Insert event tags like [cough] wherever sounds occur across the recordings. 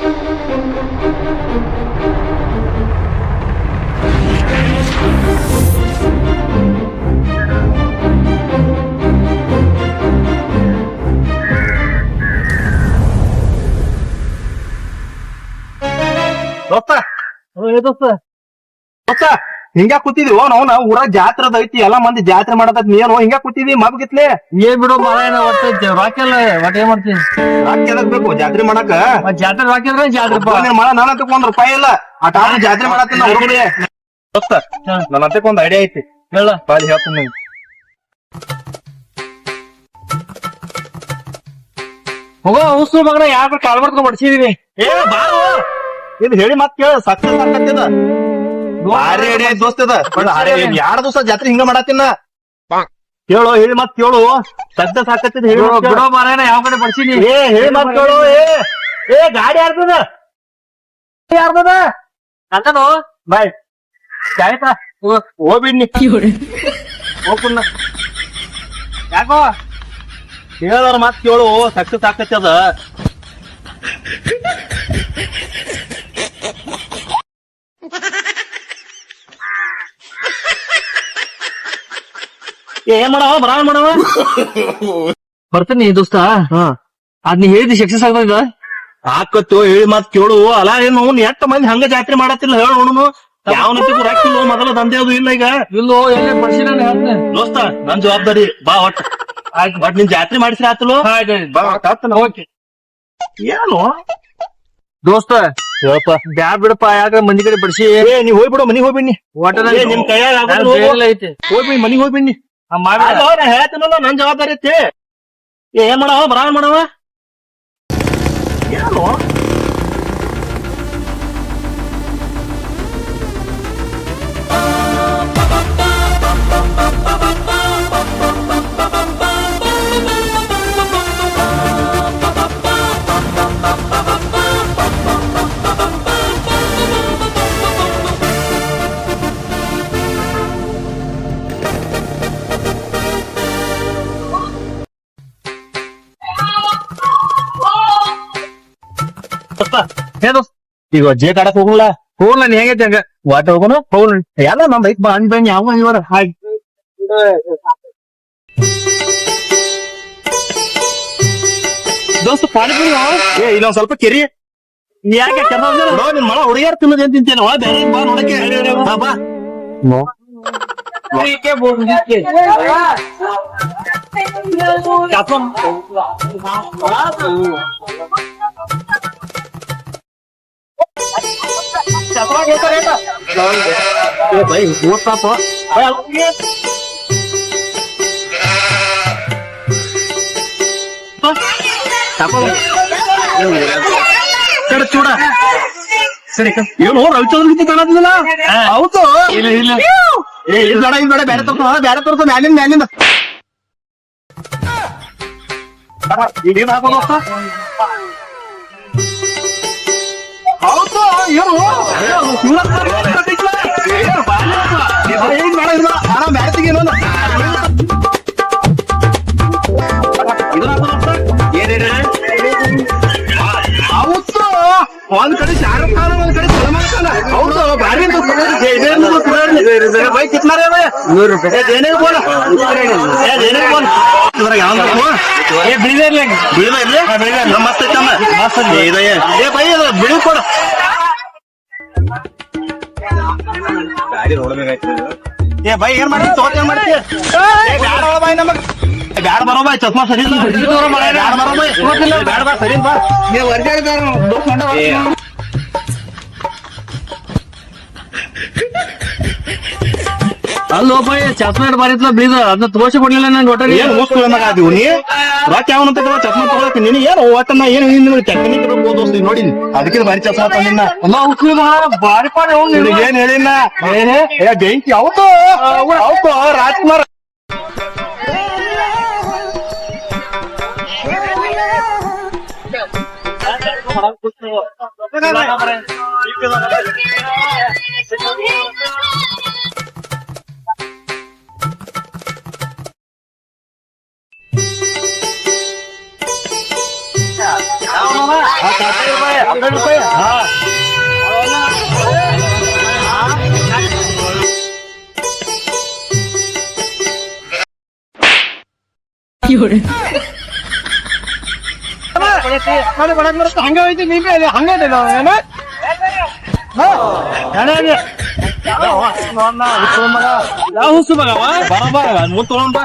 ದೋಸ್ತ ದೋಸ್ತ ದೋಸ್ತ ಹಿಂಗ ಕೂತಿದ್ವಿ ನಾವು ನಾವು ಊರಾಗ ಜಾತ್ರೆ ಅದ ಐತಿ ಎಲ್ಲಾ ಮಂದಿ ಜಾತ್ರೆ ಮಾಡದ ನೀನು ಹಿಂಗ ಕೂತಿದ್ವಿ ಮಬ್ ಕಿತ್ಲೆ ಏನ್ ಬಿಡು ಮಾರಾಯಣ ಒಟ್ಟ ರಾಕೆಲ್ಲ ಒಟ್ಟ ಏನ್ ಮಾಡ್ತೀನಿ ರಾಕ್ ಬೇಕು? ಜಾತ್ರೆ ಮಾಡಕ? ಮತ್ತ್ ಜಾತ್ರೆ ರಾಕಿದ್ರೆ ಜಾತ್ರೆ. ನಿನ್ ಮಳ ಒಂದ್ ರೂಪಾಯಿ ಇಲ್ಲ. ಆ ಟಾಪ್ ಜಾತ್ರೆ ಮಾಡತ್ತೀನಿ ದೋಸ್ತ ನನ್ನ ಹತ್ತಕ್ ಒಂದ್ ಐಡಿಯಾ ಐತಿ. ಹೇಳ. ಬಾರಿ ಹೇಳ್ತೀನಿ. ಹೋಗೋ ಔಸು ಮಗನ ಯಾರ ಕಾಲ್ ಮಾಡ್ಕೊಂಡು ಬಡ್ಸಿದೀನಿ ಏ ಬಾ ಇದು ಹೇಳಿ ಮತ್ ಕೇಳ. ಸಕ್ಸಸ್ ಆಗತ್ತಿದ ಭಾರಿ ಐಡಿಯಾ ಐತಿ ದೋಸ್ತ ಎರಡ್ ದಿವಸ ಜಾತ್ರೆ ಹಿಂಗ ಮಾಡತ್ತಿನ? ಕೇಳು ಹೇಳಿ ಮತ್ ಕೇಳು. ಸದ್ದ ಸಾಕತ್ತಿದ್ ಹೇಳು. ಬಿಡೋ ಮಾರಾಯಣ ಯಾವ ಕಡೆ ಬಡ್ಸಿನಿ ಏ ಹೇಳಿ ಮತ್ ಕೇಳು ಏ ಏ ಗಾಡಿ ಯಾರ್ದದ? ಯಾರ್ದದ? ಅಂತನೋ ಬಾಯ್. ಆಯ್ತಾ ಹೋಗ್ಬಿಡ್ನಿ ಹೋಗ್ಬಿಡ್ನ ಯಾಕೋ? ಹೇಳೋರ್ ಮತ್ ಕೇಳು ಸಕ್ಸಸ್ ಆಕತಿ ಅದ ಏ, ಏನ್ ಮಾಡವ? ಬರ ಮಾಡವ? ಬರ್ತೀನಿ ದೋಸ್ತ. ಅದ್ ನೀ ಹೇಳಿದ್ ಸಕ್ಸಸ್ ಆಗ್ತದ ಹಾಕತ್ತು ಹೇಳಿ ಮತ್ ಕೇಳು. ಅಲ್ಲ ಏನು ಎಷ್ಟ ಮಂದಿ ಹಂಗ ಜಾತ್ರೆ ಮಾಡತ್ತಿಲ್ಲ ಹೇಳ ನೋಡುನು. ಯಾವನಂತ ಮೊದಲ ದಂಧೆ ಅದು ಇಲ್ಲ ಈಗ. ಇಲ್ಲೋ ಹೇಳ್ತೇನೆ ದೋಸ್ತ ನನ್ ಜವಾಬ್ದಾರಿ. ಬಾ ಒಟ್. ಆಯ್ತು. ಬಟ್ ನಿನ್ ಜಾತ್ರೆ ಮಾಡಿಸ್ರಿ ಆತಲು? ಓಕೆ. ಏನು? ದೋಸ್ತ ಹೇಳಪ್ಪ. ಬ್ಯಾ ಬಿಡಪ್ಪ ಯಾಕ ಮಂದಿ ಕಡೆ ಬಡ್ಸಿ ನೀ ಹೋಗ್ಬಿಡು ಮನಿಗ್ ಹೋಗ್ಬಿಡ್ನಿ ಒಟ್ಟ ನಿಮ್ ಕೈಯಾಗ ಹೋಗ್ಬಿಡಿ ಮನಿಗ್ ಹೋಗ್ಬಿಡ್ನಿ ಹೇಳ್ತೀನಲ್ಲ ನನ್ ಜವಾಬ್ದಾರಿ ಐತಿ. ಏನ್ ಮಾಡವ? ಬರ ಮಾಡವ? ಏನು. ದೋಸ್ತ ಈಗ ಜೇ ಕಾಡಕ್ ಹೋಗಲ್ಲ ಹೋಗ್ ನಾನು ಹೆಂಗೈತಿ ಹಂಗ? ವಾಟ ಹೋಗೋಣ ಹೋಗೋಣ ಎಲ್ಲ ನಮ್ ಐತ್ ಬಾ ಬಂದ್ ಯಾವ ಇವರ? ದೋಸ್ತ ಪಾನಿಪುರಿ ಏ ಇಲ್ಲೊಂದ್ ಸ್ವಲ್ಪ ಕೆರಿ. ಯಾಕೆ ನೋಡೋ ನಿನ್ ಮಳ ಹುಡುಗಿಯರ್ ತಿನ್ನೋದು ಏನ್ ತಿಂತೇನವ ಬೇರೆ ಬಾ ನೋಡಕ್ಕೆ. ಬಾ. ಬೈ ಓದ್ತಾಪ ಬಾ. ತಗೋ. ಕಡೆ ಚೂಡ ಸರಿ ಏನು ರವಿಚಂದ್ರ ರೀತಿ ಕಾಣತಿಲ್ಲ ಹೌದು ಇಲ್ಲ ಇಲ್ಲ ಏ ಇಲ್ಲ ಬೇಡ ಇದು ಬೇಡ ಬೇರೆ ತರ್ಸೋ ಬೇರೆ ತರ್ಸೋ ಮ್ಯಾಲಿಂದ ಮ್ಯಾಲಿಂದ ಇಡೀ ಹಾಕೋ ಏನು ಆರಾಮ್ ಬೇರೆ ತೆಗಿ ಇನ್ನೊಂದು. ಇದು ಹಾಕೋ ದೋಸ್ತ. ಹೌದು. ಒಂದ್ ಕಡೆ ಶಾರುಖ್ ಖಾನ್ ಒಂದ್ ಕಡೆ ಸಲ್ಮಾನ್ ಖಾನ್. ಹೌದು ಭಾರಿ ನೂರು ರೂಪಾಯಿ ಏನೇ ಬೋಲ ಏನೇ ಬೋಲ ಇದ್ರಾಗ ಬಿಳಿದೇ ಹಂಗ. ಬಿಳಿದ ಇರ್ಲಿ? ಮಸ್ತ್ ಐತಮ್ಮ. ಏ, ಇದು ಏ- ಏ ಬೈ ಬಿಳಿ ಕೊಡು. ಏ ಬೈ ಏನ್ ಮಾಡ್ತಿ? ತೋಟ ಏನ್ ಮಾಡ್ತಿ? ಏ, ಬ್ಯಾಡ ಒಳ ಬಾಯ್ ನಮಗ್. ಬ್ಯಾಡ ಬರೋ ಬಾಯ್ ಚಸ್ಮಾ ಸರಿ. ಬ್ಯಾಡ ಬರೋ ಬಾಯ್ ಬ್ಯಾಡ ಬಾ ಸರಿ ಬಾ. ಏ, ಅಲ್ಲೋ ಬೈ ಚಸ್ಮಾ ಬಾರಿತ್ಲ ಬೀದ? ಅದನ್ನ ತೋರಿಸಿ ಕೊಡ್ಲಿಲ್ಲ ನಂಗೆ ಒಟ್ಟ ಏನ್ ಮುಸ್ಕು ಮಗ ಅದೀವ್ ನೀ ರೊಕ್ಕ ಯಾವನ ತಗೋ ಚಸ್ಮಾ ತಗೊಳಕ್ ನೀನು ಏನು ಒಟ್ಟನ್ನ ಏನು ನಿಮ್ಗೆ ಟೆಕ್ನಿಕ್ ಇರ್ಬೋದು ದೋಸ್ತ ನೋಡಿ ಅದಕ್ಕೆ ಬಾರಿ ಚಸ್ಮಾ ತಂದಿನ ಅಮ್ಮ ಉಕ್ಕು ಬಾರಿ ಪಾಡಿ ಹೋಗಿ ನಿನಗೆ ಏನ್ ಹೇಳಿನ ಏ ಬೆಂಕಿ ಹೌದು ಹೌದು ರಾಜ್ಕುಮಾರ್ ಯಾವ ಹದಿನೈದು ರೂಪಾಯಿ ಹದಿನೈದು ರೂಪಾಯಿ ಹಾ ಹಂಗ ಹೋಯ್ತು ನೀ ಹಂಗ ಏನು ಯಾವ ಹುಸು ಮಗವ ಬರಬ ಮುಂದ್ ತಗೊಂಡ್ ಬಾ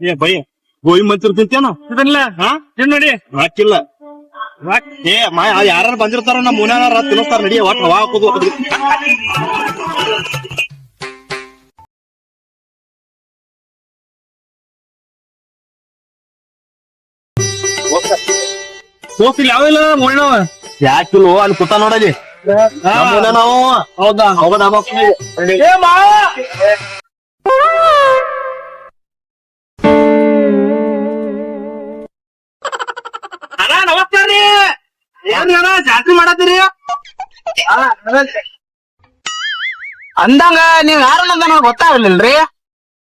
ಏ ಬೈ. ಗೋವಿ ಮಂಚೂರಿ ತಿಂತೇನ ಇದನ್ನ ಹಾ? ತಿನ್ ನೋಡಿ. ಹಾಕಿಲ್ಲ. ಏ ಮಾ ಯಾರು ಬಂದಿರ್ತಾರ ನಮ್ಮ ಮುನ ತಿನ್ನಿಸ್ತಾರ ನಡಿ ಒಟ್ಟು ಹವಾ ಹಾಕೋದು ಹೋಗ್ತಿಲ್ಲ ಯಾವಿಲ್ಲ ಮುಳ್ಳವ ಯಾಕಿಲ್ಲ ಅಲ್ಲಿ ಕುತ್ತ ನೋಡಲಿ. ನಾವು ಹೌದಾ? ಹೌದಾ ಅಂದಂಗ ನೀವ್ ಯಾರು ಅನ್ನೋದು ನನಗ್ ಗೊತ್ತಾಗ್ಲಿಲ್ರಿ?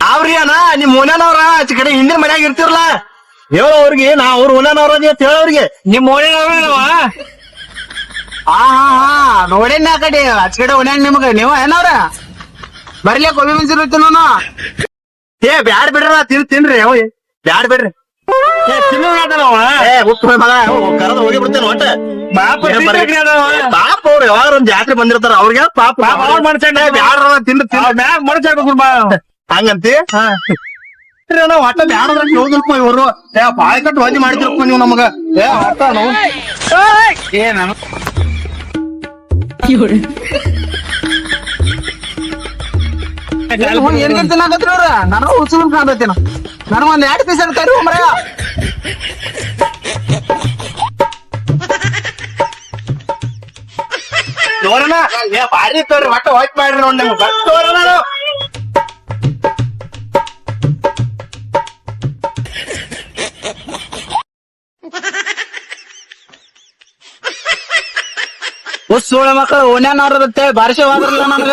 ಅವ್ರಿ ಅಣ್ಣ ನಿಮ್ ಮುನ್ಯಾನವ್ರ ಆಚೆ ಕಡೆ ಹಿಂದಿನ ಮನ್ಯಾಗ ಇರ್ತಿರ್ಲ? ಹೇಳೋ ಅವ್ರಿಗೆ ನಾ ಅವ್ರ ಮುನ್ಯಾನವ್ರ ಅಂತ ಹೇಳೋರಿಗೆ ನಿಮ್ ಓಣಿನವ ಹಾ ಹಾ ಹಾ. ನೋಡೇನ ಆ ಕಡೆ? ಆಚ ಕಡೆ ಓಣ್ಯಾಗ ನಿಮ್ಗ. ನೀವ ಏನವ್ರ ಬರ್ಲಿ ಗೋಬಿ ಮಂಚೂರಿ ತಿನ್ನೋನು ಏ ಬ್ಯಾಡ್ ಬಿಡ್ರಿ ತಿನ್ ತಿನ್ರಿ ಅವ್ ಬ್ಯಾಡ್ ಬಿಡ್ರಿ. ತಿನ್ನೋಣ ಏ ಉಪ್ಪು ಮಗ ಕರೆದು ಹೋಗಿ ಬಿಡ್ತೇನೆ ಒಟ್ಟ? ಪಾಪ ಏನ್ ಅವ್ರು ಯಾವಾಗ ಒಂದ್ ಜಾತ್ರೆ ಬಂದಿರ್ತಾರ ಅವ್ರಿಗೆ ಪಾಪ ಏ, ತಿಂದು ಮಡಚಾಡ್ಬೇಕು ಬಾ ಹಂಗಂತಿ? ನಾವು ಒಟ್ಟ ಬ್ಯಾಡದ್ರ ಹೋಗಿಲ್ಪ ಇವರು? ಏ ಬಾಯ್ ಕಟ್ಟು ವದಿ ಮಾಡ್ತಿರಪ್ಪ ನೀವು ನಮಗ. ಏ ಒಟ್ಟ ನಾವು ಏನ ಏನ್ಗೆ ತಿನ್ನಾಕತ್ರಿ ಅವ್ರ? ನಾನು ಹುಚ್ಚು ಕಾಣತೇನ ನನಗ ಒಂದ್ ಎರಡ್ ಪೀಸ್ ಕರಿ ಮರ ನೋಡೋಣ ಏ ಬಾರಿ ತೋರಿ ಒಟ್ಟ ವಾಚ್ ಮಾಡ್ರಿ ನೋಡಿ ನಿಮ್ಗೆ. ಬಸ್ ತೋರಣ ಸೋಳ ಮಕ್ಕಳು ಓಣ್ಯಾನವ್ರತ್ತೆ ಬಾರಿಸಿ ಹೋದ್ರಲ್ಲ ನನಗ.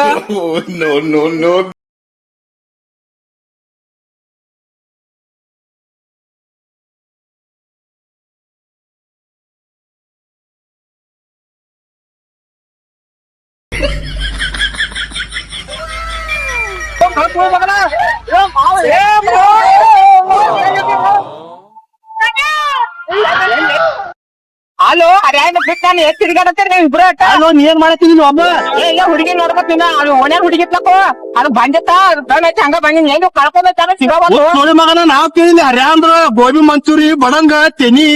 ಹಲೋ ಅರ್ಯಾಣ ಬಿಟ್ಟು ನಾನು ಎಷ್ಟು ತಿರುಗಾಡತ್ತೆ ನೀವು ಇಬ್ರು ಅಟ್ಟ? ನೀ ಏನ್ ಮಾಡತ್ತಿದ್ದೀನಿ ಒಬ್ಬ ಏ ಈಗ ಹುಡುಗಿ ನೋಡ್ಕೊತೀನ ಅದು ಓಣ್ಯಾಗ ಹುಡುಗಿ ಇತ್ಲಕ್ಕೋ ಅದು ಬಂದಿತ್ತ. ಐತಿ ಹಂಗ ಬಂದಿನ. ಏನು ಕಳ್ಕೊಂಡ ಸಿಗಬಾರ್ದು ನೋಡಿ ಮಗನ ನಾವ್ ಕೇಳಿದ್ವಿ ಹರ್ಯಾಂದ್ರ ಗೋಬಿ ಮಂಚೂರಿ ಬಡಂಗ ತೆನಿ.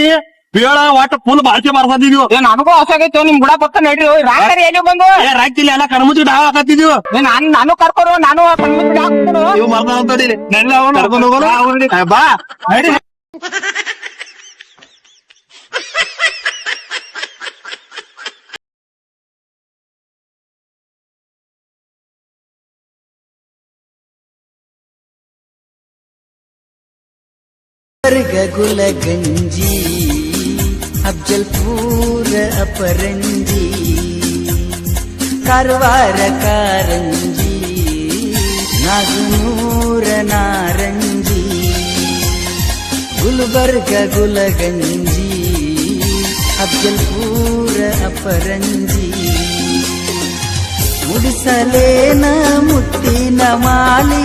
ಬೇಳ ಒಟ್ಟ ಫುಲ್ ಬಾಳ್ಕೆ ಬರ್ಸದಿದ್ವು ಏ ನನಗೂ ಹೊಸ ಆಗೈತೆ ನಿಮ್ ಗುಡ ಪಕ್ಕ ನಡ್ರಿ. ರಾತ್ರಿ ಎಲ್ಲಿ ಬಂದು? ಏ ರಾಕ್ತಿಲ್ಲ ಎಲ್ಲ ಕಣ್ಮುಚ್ಚಿ ಡಾ ಹಾಕತ್ತಿದ್ವಿ ನಾನು ನಾನು ಕರ್ಕೊರು ನಾನು ಕಣ್ಮುಚ್ಚಿ ಕರ್ಕೊಂಡು ಹೋಗೋಣ ಬಾ. ನಡಿ. ಗಂಜಿ. ಅಫ್ಜಲ್ಪೂರ ಅಪರಂಜಿ ಕಾರವಾರ ಕಾರಂಜಿ ನಾಗನೂರ ನಾರಂಜಿ ಗುಲ್ಬರ್ಗ ಗುಲಗಂಜಿ ಅಫ್ಜಲ್ಪೂರ ಅಪರಂಜಿ ಮುಡಿಸಲೇನ ಮುತ್ತಿನ ಮಾಲಿ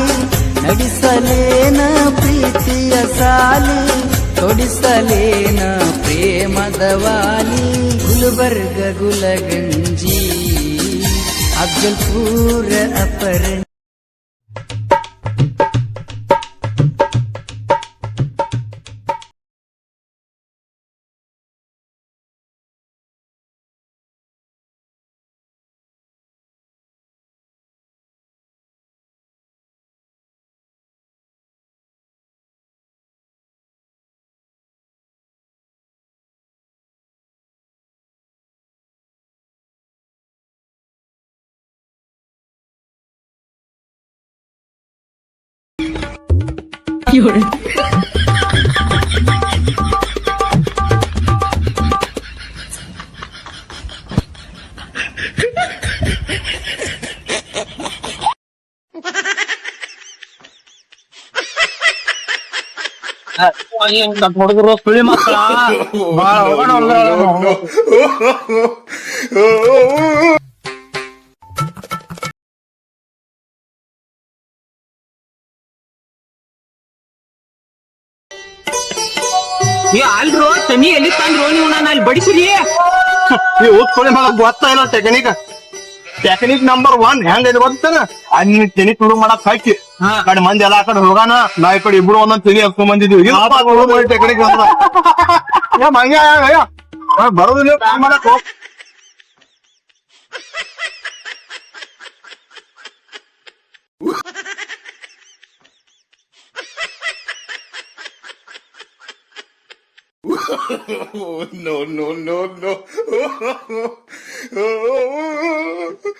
ನಡೆಸಲೇನ ಪ್ರೀತಿಯ ಸಾಲಿ ತೊಡಿಸಲೇನ ಪ್ರೇಮದ ವಾಲಿ ಗುಲ್ಬರ್ಗ ಗುಲಗಂಜಿ ಅಫ್ಜಲ್ಪೂರ ಅಪರಂಜಿ ಹುಡುಗರು ಸುಳಿ ಮಕ್ಕಳ ಏ ಅಲ್ರೋ ತನಿ ಎಲ್ಲಿ ತಂದ್ರೋ ನೀವು ನಾನು ಅಲ್ಲಿ ಬಡಿಸಿರಿ. ನೀವು ಓದ್ಕೊಳ್ಳಿ ಮಗ ಗೊತ್ತಾ ಇಲ್ಲ ಟೆಕ್ನಿಕ್ ಟೆಕ್ನಿಕ್ ನಂಬರ್ ಒನ್ ಹೆಂಗ ಇದು ಗೊತ್ತೇನ? ಅಲ್ಲಿ ತೆನಿ ತುಡು ಮಾಡಕ್ ಹಾಕಿ. ಕಡೆ ಮಂದಿ ಎಲ್ಲ ಆ ಕಡೆ ಹೋಗಾನ. ನಾ ಈ ಕಡೆ ಇಬ್ರು ಒಂದೊಂದ್ ತೆನಿ ಹಾಕೊಂಡ್ ಬಂದಿದ್ವಿ. ಟೆಕ್ನಿಕ್ ಬರೋದಿಲ್ಲ ಕಾಲ್ ಮಾಡಕ್ ಹೋಗ್. [laughs] no, no, no, no. [laughs]